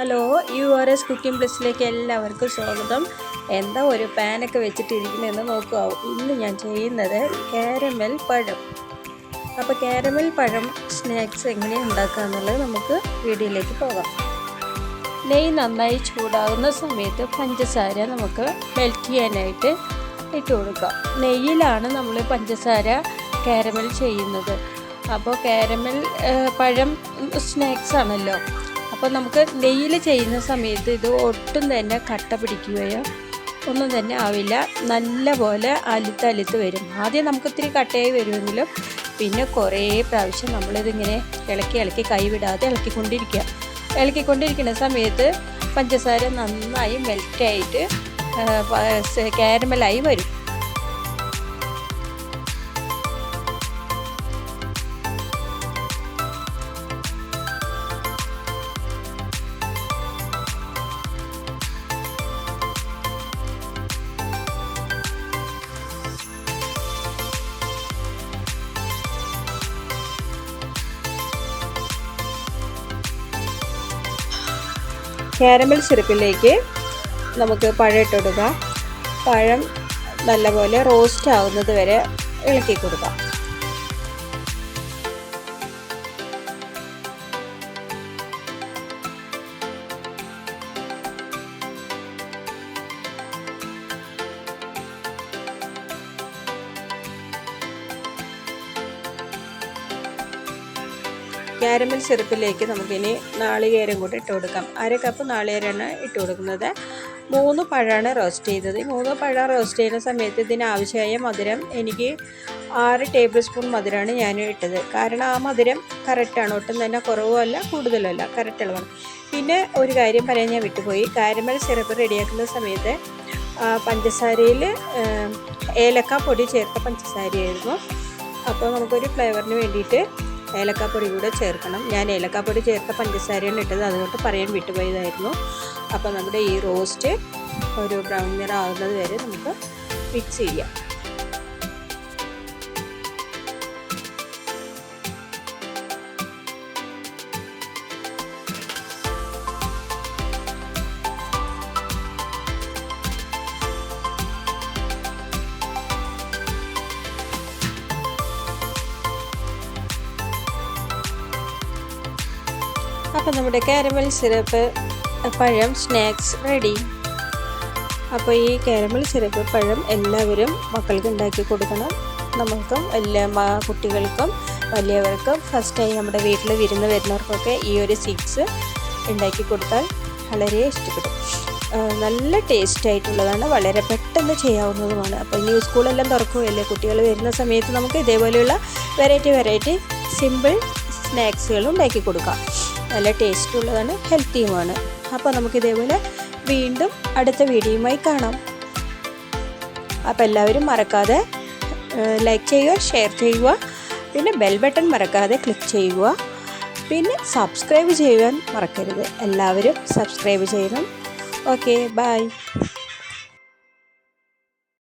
Hello U R S cooking പ്ലസിലേക്ക് എല്ലാവർക്കും സ്വാഗതം. എന്താ ഒരു പാനൊക്കെ വെച്ചിട്ടിരിക്കുന്നതെന്ന് നോക്കുക ഇന്ന് ഞാൻ ചെയ്യുന്നത് കാരമൽ പഴം. അപ്പോൾ കാരമൽ പഴം സ്നാക്സ് എങ്ങനെയാണ് ഉണ്ടാക്കുക എന്നുള്ളത് നമുക്ക് വീഡിയോയിലേക്ക് പോകാം. നെയ്യ് നന്നായി ചൂടാകുന്ന സമയത്ത് പഞ്ചസാര നമുക്ക് മെൽറ്റ് ചെയ്യാനായിട്ട് ഇട്ട് കൊടുക്കാം. നെയ്യിലാണ് നമ്മൾ പഞ്ചസാര കാരമൽ ചെയ്യുന്നത്. അപ്പോൾ കാരമൽ പഴം സ്നാക്സ് ആണല്ലോ. അപ്പോൾ നമുക്ക് നെയ്യിൽ ചെയ്യുന്ന സമയത്ത് ഇത് ഒട്ടും തന്നെ കട്ട പിടിക്കുകയോ ഒന്നും തന്നെ ആവില്ല. നല്ല പോലെ അലുത്ത് അലുത്ത് വരും. ആദ്യം നമുക്ക് ഇത്തിരി കട്ടയായി വരുമെങ്കിലും പിന്നെ കുറേ പ്രാവശ്യം നമ്മളിതിങ്ങനെ ഇളക്കി ഇളക്കി കൈവിടാതെ ഇളക്കിക്കൊണ്ടിരിക്കുക. ഇളക്കിക്കൊണ്ടിരിക്കുന്ന സമയത്ത് പഞ്ചസാര നന്നായി മെൽറ്റായിട്ട് കാരമലായി വരും. കാരമൽ സിറപ്പിലേക്ക് നമുക്ക് പഴം ഇട്ട് പഴം നല്ലപോലെ റോസ്റ്റ് ആവുന്നത് വരെ ഇളക്കി കൊടുക്കാം കാരമൽ സിറപ്പിലേക്ക് നമുക്കിനി നാളികേരം കൂടി ഇട്ട് കൊടുക്കാം. അര കപ്പ് നാളികേരമാണ് ഇട്ട് കൊടുക്കുന്നത്. മൂന്ന് പഴമാണ് റോസ്റ്റ് ചെയ്തത്. ഈ മൂന്ന് പഴം റോസ്റ്റ് ചെയ്യുന്ന സമയത്ത് ഇതിന് ആവശ്യമായ മധുരം എനിക്ക് ആറ് ടേബിൾ സ്പൂൺ മധുരമാണ് ഞാൻ ഇട്ടത്. കാരണം ആ മധുരം കറക്റ്റാണ് ഒട്ടും തന്നെ കുറവുമല്ല കൂടുതലല്ല കറക്റ്റ് അളവാണ് പിന്നെ ഒരു കാര്യം പറയാൻ ഞാൻ വിട്ടുപോയി. കാരമൽ സിറപ്പ് റെഡിയാക്കുന്ന സമയത്ത് പഞ്ചസാരയിൽ ഏലക്ക പൊടി ചേർത്ത പഞ്ചസാരയായിരുന്നു. അപ്പോൾ നമുക്കൊരു ഫ്ലേവറിന് വേണ്ടിയിട്ട് ഏലക്കാപ്പൊടി കൂടെ ചേർക്കണം. ഞാൻ ഏലക്കാപ്പൊടി ചേർത്ത പഞ്ചസാരയാണ് ഇട്ടത്. അതുകൊണ്ട് പറയാൻ വിട്ടുപോയതായിരുന്നു. അപ്പോൾ നമ്മുടെ ഈ റോസ്റ്റ് ഒരു ബ്രൗൺ നിറ ആകുന്നത് വരെ നമുക്ക് മിക്സ് ചെയ്യാം. അപ്പോൾ നമ്മുടെ കാരമൽ സിറപ്പ് പഴം സ്നാക്സ് റെഡി അപ്പോൾ ഈ കാരമൽ സിറപ്പ് പഴം എല്ലാവരും മക്കൾക്ക് ഉണ്ടാക്കി കൊടുക്കണം. നമ്മൾക്കും എല്ലാ കുട്ടികൾക്കും വലിയവർക്കും ഫസ്റ്റായി നമ്മുടെ വീട്ടിൽ വിരുന്ന് വരുന്നവർക്കൊക്കെ ഈ ഒരു സിക്സ് ഉണ്ടാക്കി കൊടുത്താൽ വളരെ ഇഷ്ടപ്പെടും. നല്ല ടേസ്റ്റ് ആയിട്ടുള്ളതാണ്. വളരെ പെട്ടെന്ന് ചെയ്യാവുന്നതുമാണ്. അപ്പോൾ ഇനി സ്കൂളെല്ലാം തുറക്കുകയല്ലേ കുട്ടികൾ വരുന്ന സമയത്ത് നമുക്ക് ഇതേപോലെയുള്ള വെറൈറ്റി വെറൈറ്റി സിമ്പിൾ സ്നാക്സുകൾ ഉണ്ടാക്കി കൊടുക്കാം. നല്ല ടേസ്റ്റുള്ളതാണ് ഹെൽത്തിയുമാണ് അപ്പോൾ നമുക്കിതേപോലെ വീണ്ടും അടുത്ത വീഡിയോയുമായി കാണാം. അപ്പോൾ എല്ലാവരും മറക്കാതെ ലൈക്ക് ചെയ്യുക ഷെയർ ചെയ്യുക പിന്നെ ബെൽ ബട്ടൺ മറക്കാതെ ക്ലിക്ക് ചെയ്യുക പിന്നെ സബ്സ്ക്രൈബ് ചെയ്യാൻ മറക്കരുത്. എല്ലാവരും സബ്സ്ക്രൈബ് ചെയ്യണം. Okay bye